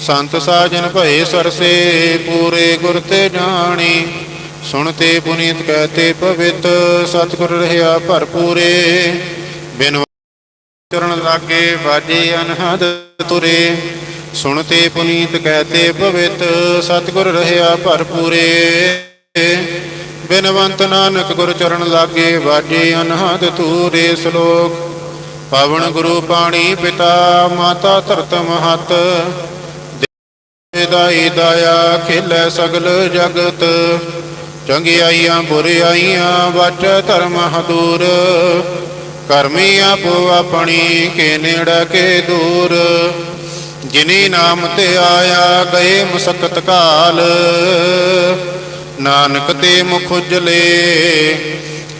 ਸੰਤ ਸਾਜਨ ਭਏ ਸਰਸੇ, ਪੂਰੇ ਗੁਰ ਤੇ ਜਾਣੀ। ਸੁਣਤੇ ਪੁਨੀਤ ਕਹਤੇ ਪਵਿੱਤ ਸਤਿਗੁਰ ਰਹਾ ਭਰਪੂਰੇ। ਬਿਨ ਚਰਨ ਲਾਗੇ ਬਾਜੇ ਅਨਹਦ ਤੁਰੇ। ਸੁਣਤੇ ਪੁਨੀਤ ਕਹਤੇ ਪਵਿੱਤ ਸਤਿਗੁਰ ਰਹਾ ਭਰਪੂਰੇ। ਬਿਨਵੰਤ ਨਾਨਕ ਗੁਰ ਚਰਨ ਲਾਗੇ ਬਾਜੇ ਅਨਹਦ ਤੁਰੇ। ਸ਼ਲੋਕ ਪਵਨ ਗੁਰੂ ਪਾਣੀ ਪਿਤਾ, ਮਾਤਾ ਧਰਤ ਮਹਤ। ਦਾਈ ਦਾਇਆ ਖੇਲੇ ਸਗਲ ਜਗਤ। ਚੰਗਿਆਈਆਂ ਬੁਰਿਆਈਆਂ ਵਟ ਧਰਮ ਹਦੂਰ। ਕਰਮੀ ਆਪੋ ਆਪਣੀ ਕੇ ਨੇੜੇ ਕੇ ਦੂਰ। ਜਿਨੀ ਨਾਮ ਤੇ ਆਇਆ ਗਏ ਮੁਸਕਤ ਕਾਲ। ਨਾਨਕ ਤੇ ਮੁਖ ਉਜਲੇ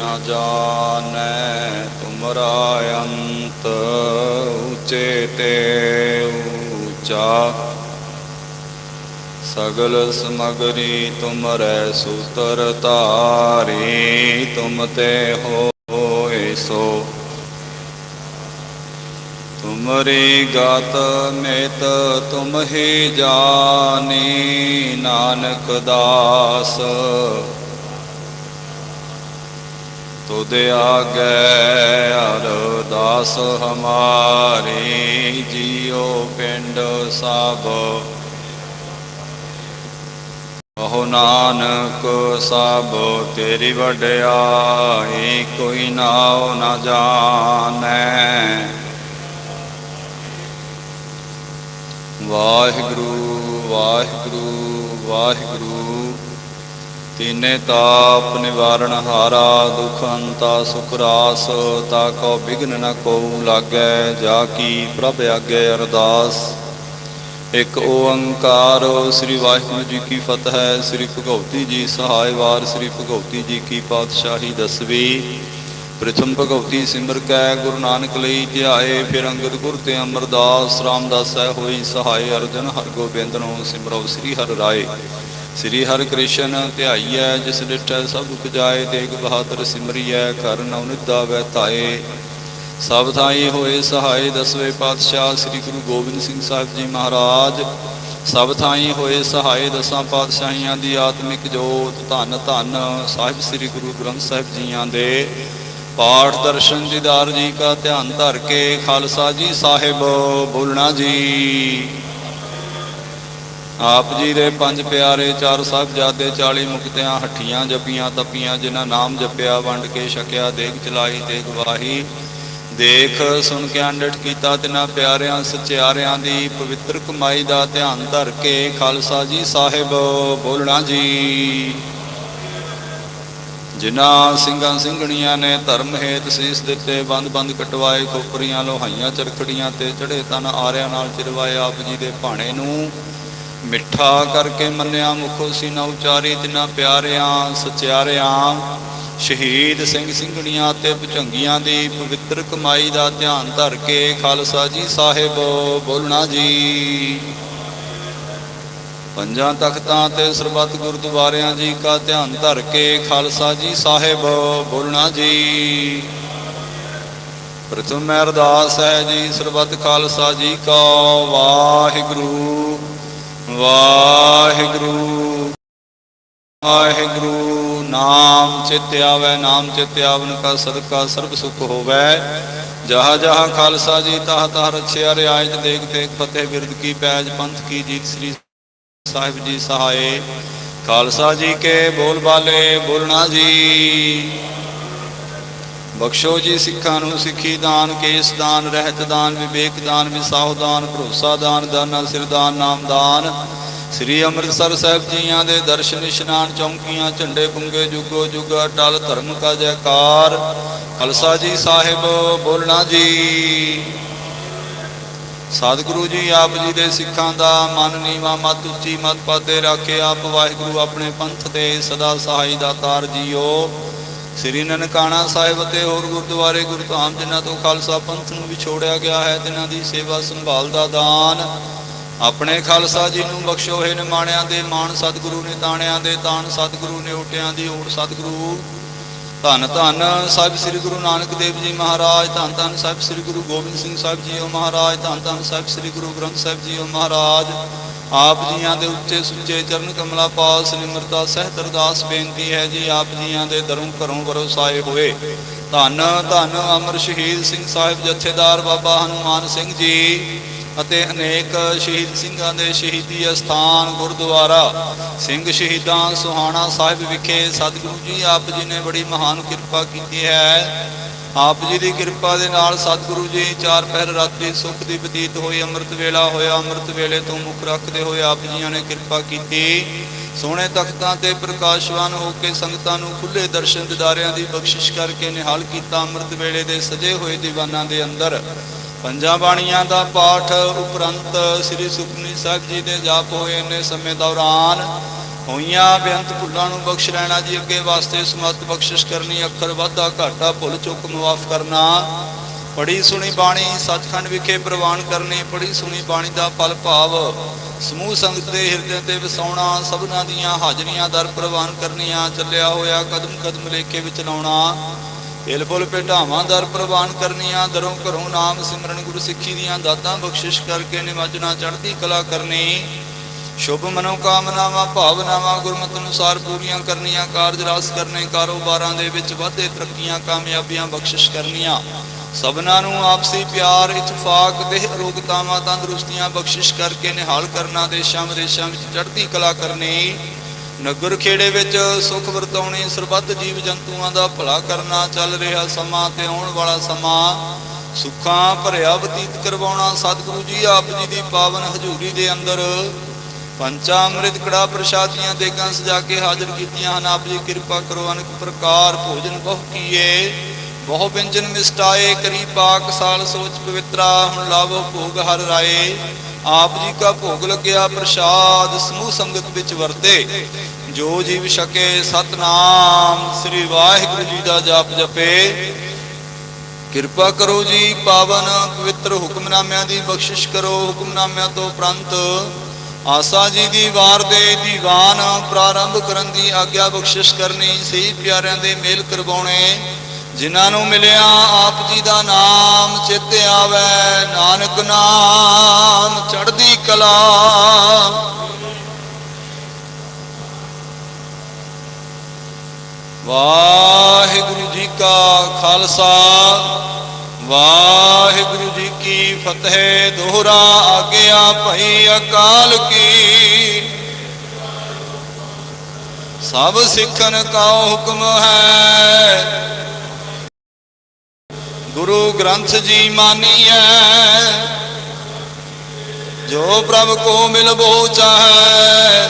ਨਾ ਜਾਣੈ ਤੁਮਰਾ ਅੰਤ, ਉਚੇ ਤੇ ਊਚਾ ਸਗਲ ਸਮਗਰੀ ਤੁਮਰੈ ਸੂਤਰ ਧਾਰੀ, ਤੁਮ ਤੇ ਹੋਏ ਸੋ। ਤੁਮਰੀ ਗਤ ਮੇਤ ਤੁਮ ਹੀ ਜਾਣੀ ਨਾਨਕ ਦਾਸ। ਤੁਧ ਆਗੇ, ਅਰਦਾਸ ਹਮਾਰੀ ਜੀਉ ਪਿੰਡ ਸਭ ਕਹੋ ਨਾਨਕ ਸਭ ਤੇਰੀ ਵਡਿਆਈ ਕੋਈ ਨਾਉ ਨਾ ਜਾਣੈ। ਵਾਹਿਗੁਰੂ ਵਾਹਿਗੁਰੂ ਵਾਹਿਗੁਰੂ। ਤੀਨੇ ਤਾਪ ਨਿਵਾਰਨ ਹਾਰਾ ਦੁਖ ਅੰਤਾ ਸੁਖ ਰਾਸ, ਤਾ ਕੋ ਬਿਗਨ ਨ ਕੋ ਲਾਗੈ, ਜਾ ਕੀ ਪ੍ਰਭ ਆਗੇ ਅਰਦਾਸ। ਇੱਕ ਓੰਕਾਰ, ਸ੍ਰੀ ਵਾਹਿਗੁਰੂ ਜੀ ਕੀ ਫਤਿਹ, ਸ੍ਰੀ ਭਗਉਤੀ ਜੀ ਸਹਾਇ ਵਾਰ, ਸ੍ਰੀ ਭਗਉਤੀ ਜੀ ਕੀ ਪਾਤਸ਼ਾਹੀ ਦਸਵੀ। ਪ੍ਰਥਮ ਭਗਉਤੀ ਸਿਮਰ ਕੈ, ਗੁਰੂ ਨਾਨਕ ਲਈ ਧਿਆਏ, ਫਿਰ ਅੰਗਦ ਗੁਰ ਤੇ ਅਮਰਦਾਸ, ਰਾਮਦਾਸ ਰਾਮਦਾਸੈ ਹੋਈ ਸਹਾਇ ਅਰਜਨ, ਹਰਗੋਬਿੰਦ ਨੂੰ ਸਿਮਰੋ ਸ੍ਰੀ ਹਰਿ ਰਾਏ। ਸ੍ਰੀ ਹਰਿ ਕ੍ਰਿਸ਼ਨ ਧਿਆਈਐ, ਜਿਸ ਡਿਠੈ ਸਭ ਦੁਖ ਜਾਏ, ਤੇਗ ਬਹਾਦਰ ਸਿਮਰੀਐ ਕਰ ਨਉ ਵੈ ਧਾਏ। ਸਭ ਥਾਈ ਹੋਏ ਸਹਾਈ ਦਸਵੇਂ ਪਾਤਸ਼ਾਹ ਸ੍ਰੀ ਗੁਰੂ ਗੋਬਿੰਦ ਸਿੰਘ ਸਾਹਿਬ ਜੀ ਮਹਾਰਾਜ। ਸਭ ਥਾਈ ਹੋਏ ਸਹਾਈ ਦਸਾਂ ਪਾਤਸ਼ਾਹੀਆਂ ਦੀ ਆਤਮਿਕ ਜੋਤ, ਧੰਨ ਧੰਨ ਸਾਹਿਬ ਸ੍ਰੀ ਗੁਰੂ ਗ੍ਰੰਥ ਸਾਹਿਬ ਜੀਆਂ ਦੇ। ਪਾਠ ਦਰਸ਼ਨ ਦੀਦਾਰ ਜੀ ਕਾ ਧਿਆਨ ਧਰ ਕੇ, ਖਾਲਸਾ ਜੀ ਸਾਹਿਬ, ਬੋਲਣਾ ਜੀ। ਆਪ ਜੀ ਦੇ ਪੰਜ ਪਿਆਰੇ ਚਾਰ ਸਾਹਿਬਜ਼ਾਦੇ 40 ਮੁਕਤਿਆਂ, ਹੱਠੀਆਂ ਜਪੀਆਂ, ਤਪੀਆਂ, ਜਿਨ੍ਹਾਂ ਨਾਮ ਜਪਿਆ, ਵੰਡ ਕੇ ਛਕਿਆ ਦੇਖ ਚਲਾਈ ਤੇ ਗਵਾਹੀ ਦੇਖ, ਸੁਣ ਕੇ ਅੰਡਟ ਕੀਤਾ ਤਿਨਾਂ ਪਿਆਰਿਆਂ, ਸਚਿਆਰਿਆਂ ਦੀ ਪਵਿੱਤਰ ਕਮਾਈ ਦਾ ਧਿਆਨ ਧਰ ਕੇ ਖਾਲਸਾ ਜੀ ਸਾਹਿਬ, ਬੋਲਣਾ ਜੀ। ਜਿਨ੍ਹਾਂ ਸਿੰਘਾਂ ਸਿੰਘਣੀਆਂ ਨੇ ਧਰਮ ਹੇਤ ਸੀਸ ਦਿੱਤੇ, ਬੰਦ ਬੰਦ ਕਟਵਾਏ, ਖੋਪਰੀਆਂ, ਲੋਹਾਈਆਂ, ਚਰਖੜੀਆਂ ਤੇ ਚੜੇ ਤਨ ਆਰਿਆਂ ਨਾਲ ਚਿਰਵਾਏ ਆਪ ਜੀ ਦੇ ਭਾਣੇ ਨੂੰ ਮਿੱਠਾ ਕਰਕੇ ਮੰਨਿਆ ਮੁਖੋ ਸੀ ਨਾ ਉਚਾਰੀ, ਤਿਨਾਂ ਪਿਆਰਿਆਂ, ਸਚਿਆਰਿਆਂ। ਸ਼ਹੀਦ ਸਿੰਘ ਸਿੰਘਣੀਆਂ ਤੇ ਭੁਜੰਗੀਆਂ ਦੀ ਪਵਿੱਤਰ ਕਮਾਈ ਦਾ ਧਿਆਨ ਧਰ ਕੇ ਖਾਲਸਾ ਜੀ ਸਾਹਿਬ, ਬੋਲਣਾ ਜੀ। ਪੰਜਾਂ ਤਖਤਾਂ ਤੇ ਸਰਬੱਤ ਗੁਰਦੁਆਰਿਆਂ ਜੀ ਕਾ ਧਿਆਨ ਧਰ ਕੇ ਖਾਲਸਾ ਜੀ ਸਾਹਿਬ, ਬੋਲਣਾ ਜੀ। ਪ੍ਰਥਮ ਅਰਦਾਸ ਹੈ ਜੀ, ਸਰਬੱਤ ਖਾਲਸਾ ਜੀ ਕਾ ਵਾਹਿਗੁਰੂ। ਵਾਹਿਗੁਰੂ ਵਾਹਿਗੁਰੂ, ਨਾਮ ਚਿਤ ਆਵੈ, ਨਾਮ ਚਿਤ ਆਵਨ ਕਾ ਸਦਕਾ, ਸਰਬ ਸੁਖ ਹੋਵੈ। ਜਹਾ ਜਹਾ ਖਾਲਸਾ ਜੀ, ਤਾਹ ਤਹ ਰਛਿਆ ਰਿਆਇਤ ਦੇਖ ਦੇਖ ਫਤਿਹ ਬਿਰਦ ਕੀ ਪੈਜ, ਪੰਥ ਕੀ ਜੀਤ, ਸ੍ਰੀ ਸਾਹਿਬ ਜੀ ਸਹਾਏ। ਖਾਲਸਾ ਜੀ ਕੇ ਬੋਲ ਬਾਲੇ, ਬੋਲਣਾ ਜੀ। ਬਖਸ਼ੋ ਜੀ ਸਿੱਖਾਂ ਨੂੰ ਸਿੱਖੀ ਦਾਨ, ਕੇਸ ਦਾਨ, ਰਹਿਤ ਦਾਨ, ਵਿਵੇਕ ਦਾਨ ਵਿਸਾਹੁ ਦਾਨ, ਭਰੋਸਾ ਦਾਨ ਦਾਨਾ ਸਿਰ ਦਾਨ, ਨਾਮ ਦਾਨ। ਸ੍ਰੀ ਅੰਮ੍ਰਿਤਸਰ ਸਾਹਿਬ ਜੀਆਂ ਦੇ ਦਰਸ਼ਨ, ਇਸ਼ਨਾਨ, ਚੌਂਕੀਆਂ, ਝੰਡੇ ਪੁੰਗੇ, ਜੁਗੋ ਜੁਗ ਟਲ ਧਰਮ ਕਾ ਜੈਕਾਰ। ਖਾਲਸਾ ਜੀ ਸਾਹਿਬ, ਬੋਲਣਾ ਜੀ। ਸਤਿਗੁਰੂ ਜੀ, ਆਪ ਜੀ ਦੇ ਸਿੱਖਾਂ ਦਾ ਮਨ ਨੀਵਾ, ਮਤ ਉੱਚੀ, ਮਤ ਪਾਤੇ ਰੱਖੇ, ਆਪ ਵਾਹਿਗੁਰੂ ਆਪਣੇ ਪੰਥ ਤੇ ਸਦਾ ਸਹਾਈ ਦਾਤਾਰ ਜੀਓ। ਸ੍ਰੀ ਨਨਕਾਣਾ ਸਾਹਿਬ ਅਤੇ ਹੋਰ ਗੁਰਦੁਆਰੇ ਗੁਰਧਾਮ, ਜਿਨ੍ਹਾਂ ਤੋਂ ਖਾਲਸਾ ਪੰਥ ਨੂੰ ਵਿਛੋੜਿਆ ਗਿਆ ਹੈ, ਤਿਨਾਂ ਦੀ ਸੇਵਾ ਸੰਭਾਲ ਦਾ ਦਾਨ। ਆਪਣੇ ਖਾਲਸਾ ਜੀ ਨੂੰ ਬਖਸ਼ੋ ਹੈ ਨਿਮਾਣਿਆਂ ਦੇ, ਮਾਣ ਸਤਿਗੁਰੂ ਨੇ ਤਾਣਿਆਂ ਦੇ, ਤਾਣ ਸਤਿਗੁਰੂ ਨੇ ਓਟਿਆਂ ਦੀ ਓਟ ਸਤਿਗੁਰੂ। ਧੰਨ ਧੰਨ ਸਾਹਿਬ ਸ੍ਰੀ ਗੁਰੂ ਨਾਨਕ ਦੇਵ ਜੀ ਮਹਾਰਾਜ, ਧੰਨ ਧੰਨ ਸਾਹਿਬ ਸ੍ਰੀ ਗੁਰੂ ਗੋਬਿੰਦ ਸਿੰਘ ਸਾਹਿਬ ਜੀਓ ਮਹਾਰਾਜ। ਧੰਨ ਧੰਨ ਸਾਹਿਬ ਸ੍ਰੀ ਗੁਰੂ ਗ੍ਰੰਥ ਸਾਹਿਬ ਜੀਓ ਮਹਾਰਾਜ। ਆਪ ਜੀਆਂ ਦੇ ਉੱਚੇ ਸੁੱਚੇ ਚਰਨ ਕਮਲਾ ਪਾਲ ਨਿਮਰਤਾ ਸਹਿਤ ਅਰਦਾਸ ਬੇਨਤੀ ਹੈ ਜੀ, ਆਪ ਜੀਆਂ ਦੇ ਦਰੋਂ ਘਰੋਂ ਵਰਸਾਏ ਹੋਏ। ਧੰਨ ਧੰਨ ਅਮਰ ਸ਼ਹੀਦ ਸਿੰਘ ਸਾਹਿਬ ਜਥੇਦਾਰ ਬਾਬਾ ਹਨੂਮਾਨ ਸਿੰਘ ਜੀ ਅਤੇ ਅਨੇਕ ਸ਼ਹੀਦ ਸਿੰਘਾਂ ਦੇ ਸ਼ਹੀਦੀ ਅਸਥਾਨ ਗੁਰਦੁਆਰਾ ਸਿੰਘ ਸ਼ਹੀਦਾਂ ਸੁਹਾਣਾ ਸਾਹਿਬ ਵਿਖੇ ਸਤਿਗੁਰੂ ਜੀ, ਆਪ ਜੀ ਨੇ ਬੜੀ ਮਹਾਨ ਕਿਰਪਾ ਕੀਤੀ ਹੈ। ਆਪ ਜੀ ਦੀ ਕਿਰਪਾ ਦੇ ਨਾਲ ਸਤਿਗੁਰੂ ਜੀ ਚਾਰ ਪਹਿਰ ਰਾਤਰੀ ਸੁਖ ਦੀ ਬਤੀਤ ਹੋਈ, ਅੰਮ੍ਰਿਤ ਵੇਲਾ ਹੋਇਆ, ਅੰਮ੍ਰਿਤ ਵੇਲੇ ਤੋਂ ਮੁਖ ਰੱਖਦੇ ਹੋਏ ਆਪ ਜੀਆਂ ਨੇ ਕਿਰਪਾ ਕੀਤੀ। ਸੋਹਣੇ ਤਖਤਾਂ ਤੇ ਪ੍ਰਕਾਸ਼ਵਾਨ ਹੋ ਕੇ ਸੰਗਤਾਂ ਨੂੰ ਖੁੱਲੇ ਦਰਸ਼ਨ ਦਿਦਾਰਿਆਂ ਦੀ ਬਖਸ਼ਿਸ਼ ਕਰਕੇ ਨਿਹਾਲ ਕੀਤਾ ਅੰਮ੍ਰਿਤ ਵੇਲੇ ਦੇ ਸਜੇ ਹੋਏ ਦੀਵਾਨਾਂ ਦੇ ਅੰਦਰ। ਪੰਜਾਂ ਬਾਣੀਆਂ ਦਾ ਪਾਠ ਉਪਰੰਤ ਸ੍ਰੀ ਸੁਖਮਨੀ ਸਾਹਿਬ ਜੀ ਦੇ ਜਾਪ ਹੋਏ ਨੇ ਸਮੇਂ ਦੌਰਾਨ ਹੋਈਆਂ, ਬੇਅੰਤ ਭੁੱਲਾਂ ਨੂੰ ਬਖਸ਼ ਲੈਣਾ ਜੀ, ਅੱਗੇ ਵਾਸਤੇ ਸਮਤ ਬਖਸ਼ਿਸ਼ ਕਰਨੀ, ਅੱਖਰ ਵਾਧਾ ਘਾਟਾ ਭੁੱਲ ਚੁੱਕ ਮੁਆਫ਼ ਕਰਨਾ। ਪੜੀ ਸੁਣੀ ਬਾਣੀ, ਸੱਚਖੰਡ ਵਿਖੇ ਪ੍ਰਵਾਨ ਕਰਨੀ ਪੜੀ ਸੁਣੀ ਬਾਣੀ ਦਾ ਫਲ ਭਾਵ। ਸਮੂਹ ਸੰਗਤ ਦੇ ਹਿਰਦੇ ਤੇ ਵਸਾਉਣਾ, ਸਭਨਾਂ ਦੀਆਂ ਹਾਜ਼ਰੀਆਂ ਦਰ ਪ੍ਰਵਾਨ ਕਰਨੀਆਂ, ਚੱਲਿਆ ਹੋਇਆ ਕਦਮ ਕਦਮ ਲੇਖੇ ਵਿੱਚ ਲਾਉਣਾ। ਤਿਲ ਫੁੱਲ ਭੇਟਾਵਾਂ ਦਰ ਪ੍ਰਵਾਨ ਕਰਨੀਆਂ, ਦਰੋਂ ਘਰੋਂ ਨਾਮ ਸਿਮਰਨ ਗੁਰੂ ਸਿੱਖੀ ਦੀਆਂ ਦਾਤਾਂ ਬਖਸ਼ਿਸ਼ ਕਰਕੇ ਨਿਵਾਜਣਾ ਚੜ੍ਹਦੀ ਕਲਾ ਕਰਨੀ। ਸ਼ੁਭ ਮਨੋ ਕਾਮਨਾਵਾਂ ਭਾਵਨਾਵਾਂ, ਗੁਰਮਤਿ ਅਨੁਸਾਰ ਪੂਰੀਆਂ ਕਰਨੀਆਂ, ਕਾਰਜ ਰਾਸ ਕਰਨੇ, ਕਾਰੋਬਾਰਾਂ ਦੇ ਵਿੱਚ ਵਾਧੇ, ਤਰੱਕੀਆਂ, ਕਾਮਯਾਬੀਆਂ, ਬਖਸ਼ਿਸ਼ ਕਰਨੀਆਂ। ਸਭਨਾਂ ਨੂੰ ਆਪਸੀ ਪਿਆਰ, ਇਤਫਾਕ ਦੇ ਅਰੋਗਤਾਵਾਂ, ਤੰਦਰੁਸਤੀਆਂ, ਬਖਸ਼ਿਸ਼ ਕਰਕੇ ਨਿਹਾਲ ਕਰਨਾ, ਦੇਸ਼ਾਂ ਵਿਦੇਸ਼ਾਂ ਵਿੱਚ ਚੜ੍ਹਦੀ ਕਲਾ ਕਰਨੀ। ਨਗਰ ਖੇੜੇ ਵਿੱਚ ਸੁਖ ਵਰਤਾਉਣੇ, ਸਰਬੱਤ ਜੀਵ ਜੰਤੂਆਂ ਦਾ ਭਲਾ ਕਰਨਾ, ਚੱਲ ਰਿਹਾ ਸਮਾਂ ਤੇ ਆਉਣ ਵਾਲਾ ਸਮਾਂ। ਸੁੱਖਾਂ ਭਰਿਆ ਬਤੀਤ ਕਰਵਾਉਣਾ, ਸਤਿਗੁਰੂ ਜੀ ਆਪ ਜੀ ਦੀ ਪਾਵਨ ਹਜ਼ੂਰੀ ਦੇ ਅੰਦਰ। ਪੰਚਾ ਅੰਮ੍ਰਿਤ ਕੜਾ ਪ੍ਰਸ਼ਾਦੀਆਂ ਦੇਗਾਂ ਸਜਾ ਕੇ ਹਾਜ਼ਰ ਕੀਤੀਆਂ ਹਨ। ਆਪ ਜੀ ਕਿਰਪਾ ਕਰੋ, ਅਨੇਕ ਪ੍ਰਕਾਰ ਭੋਜਨ ਬਹੁ ਕੀਏ। ਬਹੁ ਵਿਅੰਜਨ ਮਿਸਟਾਏ ਕਰੀ ਪਾਕ ਸਾਲ ਸੋਚ ਪਵਿੱਤਰਾ, ਹੁਣ ਲਾਵੋ ਭੋਗ ਹਰ ਰਾਏ। ਆਪ ਜੀ ਕਾ ਭੋਗ ਲੱਗਿਆ ਪ੍ਰਸ਼ਾਦ, ਸਮੂਹ ਸੰਗਤ ਵਿੱਚ ਵਰਤੇ। ਜੋ ਜੀਵ ਛਕੇ ਸਤਨਾਮ, ਸ੍ਰੀ ਵਾਹਿਗੁਰੂ ਜੀ ਦਾ ਜਾਪ ਜਪੇ। ਕਿਰਪਾ ਕਰੋ ਜੀ, ਪਾਵਨ ਪਵਿੱਤਰ ਹੁਕਮਨਾਮਿਆਂ ਦੀ ਬਖਸ਼ਿਸ਼ ਕਰੋ। ਹੁਕਮਨਾਮਿਆਂ ਤੋਂ ਉਪਰੰਤ ਆਸਾ ਜੀ ਦੀ ਵਾਰ ਦੇ ਦੀਵਾਨ ਪ੍ਰਾਰੰਭ ਕਰਨ ਦੀ ਆਗਿਆ ਬਖਸ਼ਿਸ਼ ਕਰਨੀ ਸਹੀ ਪਿਆਰਿਆਂ ਦੇ ਮੇਲ ਕਰਵਾਉਣੇ। ਜਿਨ੍ਹਾਂ ਨੂੰ ਮਿਲਿਆ ਆਪ ਜੀ ਦਾ ਨਾਮ, ਚਿੱਤ ਆਵੇ, ਨਾਨਕ ਨਾਮ, ਚੜ੍ਹਦੀ ਕਲਾ। ਵਾਹਿਗੁਰੂ ਜੀ ਕਾ ਖਾਲਸਾ। ਵਾਹਿਗੁਰੂ ਜੀ ਕੀ ਫਤਿਹ, ਦੋਹਰਾ ਆਗਿਆ ਭਈ ਅਕਾਲ ਕੀ। ਸਭ ਸਿੱਖਨ ਕਾ ਹੁਕਮ ਹੈ। ਗੁਰੂ ਗ੍ਰੰਥ ਜੀ ਮਾਨੀਐ, ਜੋ ਪ੍ਰਭ ਕੋ ਮਿਲਬੋ ਚਾਹੈ,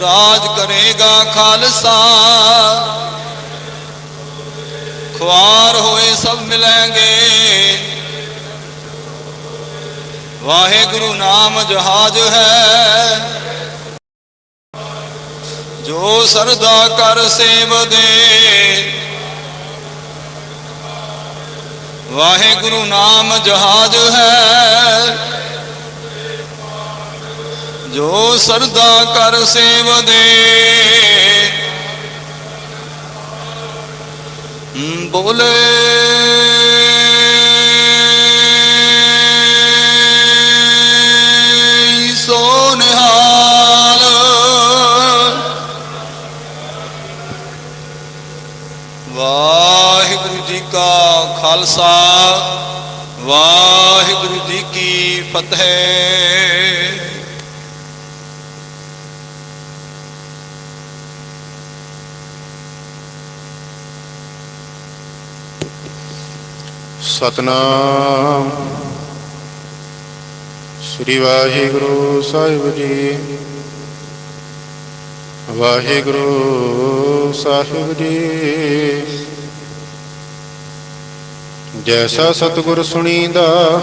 ਰਾਜ ਕਰੇਗਾ ਖਾਲਸਾ। ਖੁਆਰ ਹੋਏ ਸਭ ਮਿਲਣਗੇ ਵਾਹਿਗੁਰੂ ਨਾਮ ਜਹਾਜ ਹੈ। ਜੋ ਸਰਦਾ ਕਰ ਸੇਵ ਦੇ। ਵਾਹਿਗੁਰੂ ਨਾਮ ਜਹਾਜ ਹੈ। ਜੋ ਸਰਦਾ ਕਰ ਸੇਵ ਦੇ ਹਮ, ਬੋਲੇ ਸਤਨਾਮ। ਸ੍ਰੀ ਵਾਹਿਗੁਰੂ ਸਾਹਿਬ ਜੀ। ਵਾਹਿਗੁਰੂ ਸਾਹਿਬ ਜੀ। ਜੈਸਾ ਸਤਿਗੁਰ ਸੁਣੀਦਾ,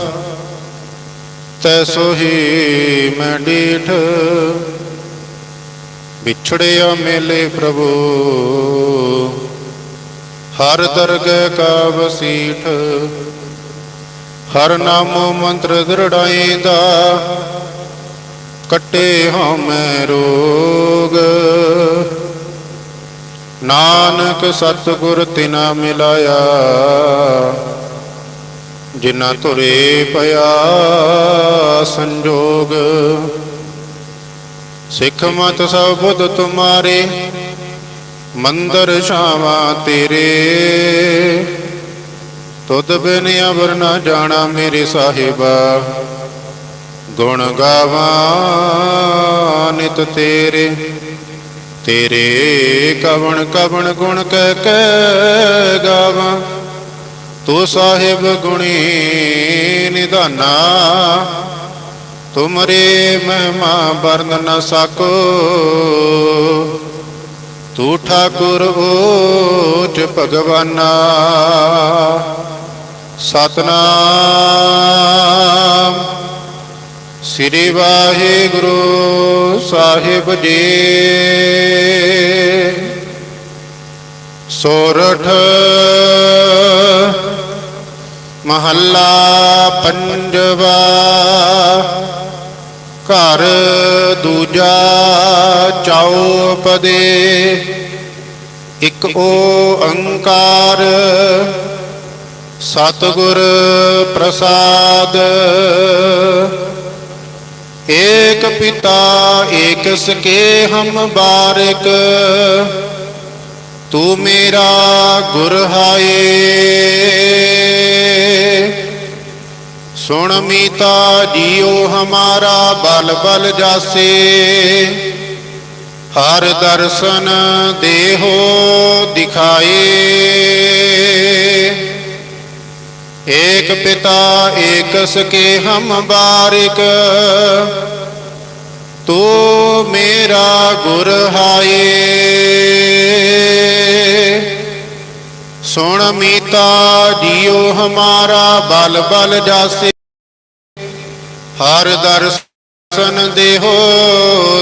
ਤੈਸੋ ਹੀ ਮੈਂ ਡੀਠ ਵਿਛੜਿਆ ਮੇਲੇ ਪ੍ਰਭੂ। ਹਰ ਦਰਗਹਿ ਕਾ ਵਸੀਠ ਹਰ ਨਾਮੋ ਮੰਤਰ ਦ੍ਰਿੜਾਏਦਾ ਕੱਟੇ ਹਉਮੈ ਰੋਗ। ਨਾਨਕ ਸਤਿਗੁਰ ਤਿਨਾ ਮਿਲਾਇਆ ਜਿਨਾ ਤੁਰੇ ਪਿਆ ਸੰਜੋਗ। ਸਿੱਖ ਮਤ ਸਭ ਬੁੱਧ ਤੁਮਾਰੇ ਮੰਦਰ ਸ਼ਾਵਾ ਤੇਰੇ। ਤੁਧ ਬਿਨ ਅਵਰ ਨਾ ਜਾਣਾ ਮੇਰੇ ਸਾਹਿਬਾ। ਗੁਣ ਗਾਵਾਂ ਨਿਤ ਤੇਰੇ। ਤੇਰੇ ਕਵਣ ਕਵਣ ਗੁਣ ਕਹਿ ਕੇ ਗਾਵਾਂ। ਤੂੰ ਸਾਹਿਬ ਗੁਣੀ ਨਿਧਾਨਾ। ਤੁਮਰੇ ਮਹਿਮਾ ਵਰਨ ਨ ਸਕੋ। ਤੂੰ ਠਾਕੁਰ ਓਚ ਭਗਵਾਨਾ। ਸਤਨਾਮ। ਸ੍ਰੀ ਵਾਹਿਗੁਰੂ ਸਾਹਿਬ ਜੀ। ਸੋਰਠ ਮਹੱਲਾ ਪੰਜਵਾ। ਘਰ ਦੂਜਾ ਚੌਪਦੇ ਇੱਕ ਓੰਕਾਰ ਸਤਿਗੁਰ ਪ੍ਰਸਾਦ। ਏਕ ਪਿਤਾ ਏਕ ਸਕੇ ਹਮ ਬਾਰਕ। ਤੂੰ ਮੇਰਾ ਗੁਰ ਹਾਏ। ਸੁਣ ਮੀਤਾ ਜੀਉ ਹਮਾਰਾ ਬਲ ਬਲ ਜਾਸੇ। ਹਰ ਦਰਸ਼ਨ ਦੇਹੋ ਦਿਖਾਏ। ਏਕ ਪਿਤਾ ਏਕ ਸਕੇ ਹਮ ਬਾਰਿਕ। ਤੂ ਮੇਰਾ ਗੁਰ ਹਾਏ। ਸੁਣ ਮੀਤਾ ਜੀਉ ਹਮਾਰਾ ਬਲ ਬਲ ਜਾਸੇ। ਹਰ ਦਰਸ਼ਨ ਦੇਹੋ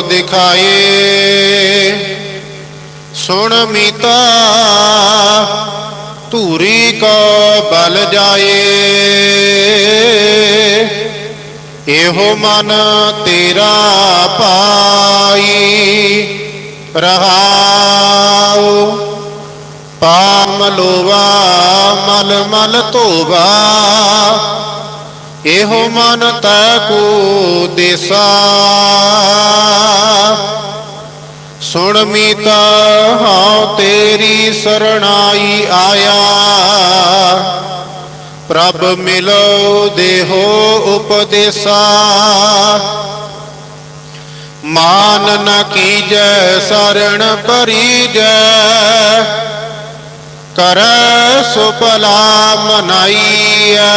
ਦਿਖਾਏ। ਸੁਣ ਮੀਤਾ, ਧੂਰੀ ਕੋ ਬਲ ਜਾਏ। ਇਹੋ ਮਨ ਤੇਰਾ ਪਾਈ ਰਹਾਉ। ਪਾਮ ਲੋਵਾ, ਮਲ ਮਲ ਧੋਵਾ। ਇਹੋ ਮਨ ਤੈ ਕੋ ਦੇਸਾ। ਸੁਣ ਮੀਤਾ ਹਉ ਤੇਰੀ ਸਰਣਾਈ ਆਇਆ। ਪ੍ਰਭ ਮਿਲੋ ਦੇਹੋ ਉਪਦੇਸਾ। ਮਾਨ ਨ ਕੀਜੈ ਸਰਣ ਪਰੀਜੈ ਕਰ ਸੁਪਲਾ ਮਨਾਈਐ।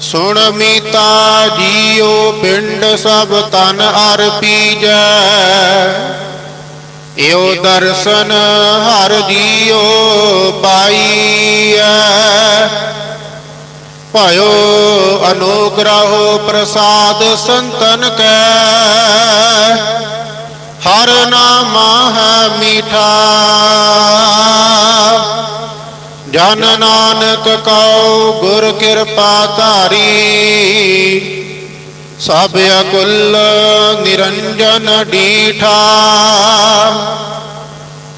ਸੁਣ ਮੀਤਾ ਜੀਓ ਪਿੰਡ ਸਭ ਤਨ ਅਰਪੀਜੈ ਏਉ ਦਰਸ਼ਨ ਹਰ ਜੀਉ ਪਾਈਐ। ਭਇਓ ਅਨੁਗ੍ਰਹੋ ਪ੍ਰਸਾਦ ਸੰਤਨ ਕੈ। ਹਰ ਨਾਮ ਹੈ ਮੀਠਾ। ਜਨ ਨਾਨਕ ਕਉ ਗੁਰ ਕਿਰਪਾ ਧਾਰੀ। ਸਭ ਅਕੁਲ ਨਿਰੰਜਨ ਡੀਠਾ।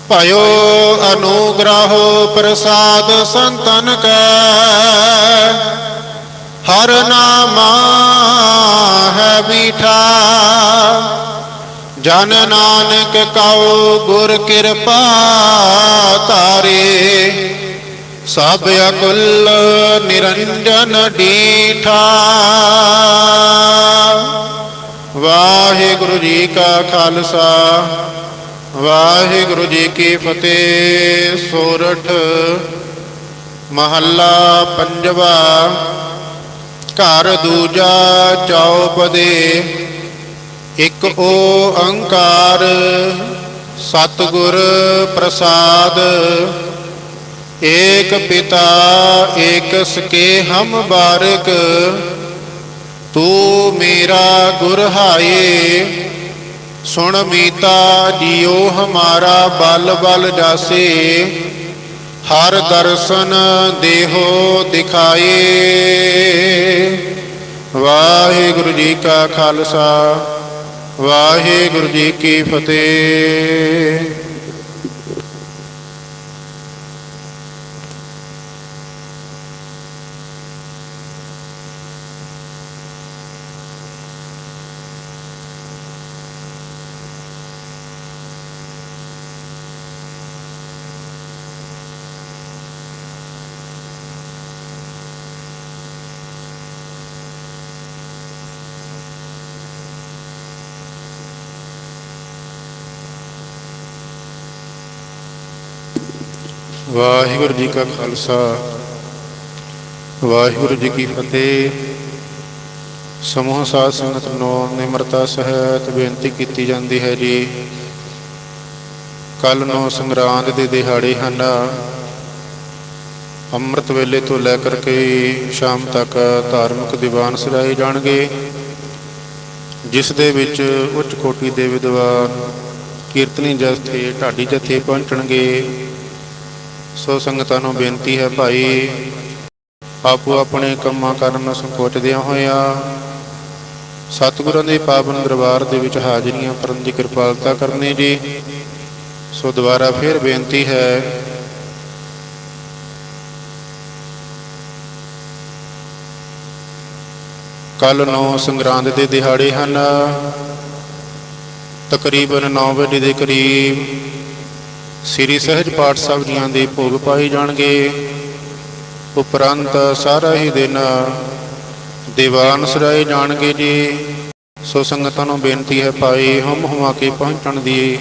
ਭਇਓ ਅਨੁਗ੍ਰਹੋ ਪ੍ਰਸਾਦ ਸੰਤਨ ਕੈ। ਹਰ ਨਾਮ ਹੈ ਮੀਠਾ। ਜਨ ਨਾਨਕ ਕਉ ਗੁਰ ਕਿਰਪਾ ਤਾਰੇ ਸਭ ਅਕੁਲ ਨਿਰੰਜਨ ਡੀਠਾ। ਵਾਹਿਗੁਰੂ ਜੀ ਕਾ ਖਾਲਸਾ, ਵਾਹਿਗੁਰੂ ਜੀ ਕੀ ਫਤਿਹ। ਸੋਰਠ ਮਹੱਲਾ ਪੰਜਵਾ, ਘਰ ਦੂਜਾ ਚੌਪਦੇ ਇੱਕ ਓੰਕਾਰ ਸਤਿਗੁਰ ਪ੍ਰਸਾਦ। ਏਕ ਪਿਤਾ, ਏਕ ਸਕੇ ਹਮ ਬਾਰਕ। ਤੂੰ ਮੇਰਾ ਗੁਰ ਹਾਏ, ਸੁਣ ਮੀਤਾ ਜਿਉ ਹਮਾਰਾ ਬਲ ਬਲ ਜਾਸੇ। ਹਰ ਦਰਸ਼ਨ ਦੇਹੋ ਦਿਖਾਏ। ਵਾਹਿਗੁਰੂ ਜੀ ਕਾ ਖਾਲਸਾ। ਵਾਹਿਗੁਰੂ ਜੀ ਕੀ ਫਤਿਹ। ਵਾਹਿਗੁਰੂ ਜੀ ਕਾ ਖਾਲਸਾ, ਵਾਹਿਗੁਰੂ ਜੀ ਕੀ ਫਤਿਹ। ਸਮੂਹ ਸਾਧ ਸੰਗਤ ਨੂੰ ਨਿਮਰਤਾ ਸਹਿਤ ਬੇਨਤੀ ਕੀਤੀ ਜਾਂਦੀ ਹੈ ਜੀ। ਕੱਲ ਨੂੰ ਸੰਗਰਾਂਦ ਦੇ ਦਿਹਾੜੇ ਹਨ। ਅੰਮ੍ਰਿਤ ਵੇਲੇ ਤੋਂ ਲੈ ਕਰਕੇ ਸ਼ਾਮ ਤੱਕ ਧਾਰਮਿਕ ਦੀਵਾਨ ਸਜਾਏ ਜਾਣਗੇ, ਜਿਸ ਦੇ ਵਿੱਚ ਉੱਚ ਕੋਟੀ ਦੇ ਵਿਦਵਾਨ ਕੀਰਤਨੀ ਜਥੇ, ਢਾਡੀ ਜਥੇ ਪਹੁੰਚਣਗੇ। ਸੋ ਸੰਗਤਾਂ ਨੂੰ ਬੇਨਤੀ ਹੈ ਭਾਈ, ਆਪੋ ਆਪਣੇ ਕੰਮਾਂ ਕਰਨ ਨੂੰ ਸੰਕੋਚਦਿਆਂ ਹੋਇਆਂ ਸਤਿਗੁਰਾਂ ਦੇ ਪਾਵਨ ਦਰਬਾਰ ਦੇ ਵਿੱਚ ਹਾਜ਼ਰੀਆਂ ਕਰਨ ਦੀ ਕਿਰਪਾਲਤਾ ਕਰਨੀ ਜੀ। ਸੋ ਦੁਬਾਰਾ ਫਿਰ ਬੇਨਤੀ ਹੈ ਕੱਲ ਨੂੰ ਸੰਗਰਾਂਦ ਦੇ ਦਿਹਾੜੇ ਹਨ। ਤਕਰੀਬਨ 9 ਵਜੇ ਦੇ ਕਰੀਬ ਸ੍ਰੀ ਸਹਿਜ ਪਾਠ ਸਾਹਿਬ ਜੀਆਂ ਦੇ ਭੋਗ ਪਾਏ ਜਾਣਗੇ। ਉਪਰੰਤ ਸਾਰਾ ਹੀ ਦਿਨ ਦੀਵਾਨ ਸਜਾਏ ਜਾਣਗੇ ਜੀ। ਸੋ ਸੰਗਤਾਂ ਨੂੰ ਬੇਨਤੀ ਹੈ ਭਾਈ, ਹਮ ਹੁਮਾ ਕੇ ਪਹੁੰਚਣ ਦੀ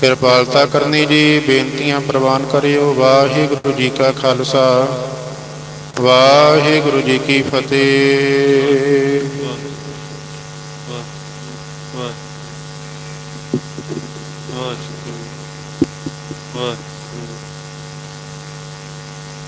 ਕਿਰਪਾਲਤਾ ਕਰਨੀ ਜੀ। ਬੇਨਤੀਆਂ ਪ੍ਰਵਾਨ ਕਰਿਓ। ਵਾਹਿਗੁਰੂ ਜੀ ਕਾ ਖਾਲਸਾ। ਵਾਹਿਗੁਰੂ ਜੀ ਕੀ ਫਤਿਹ।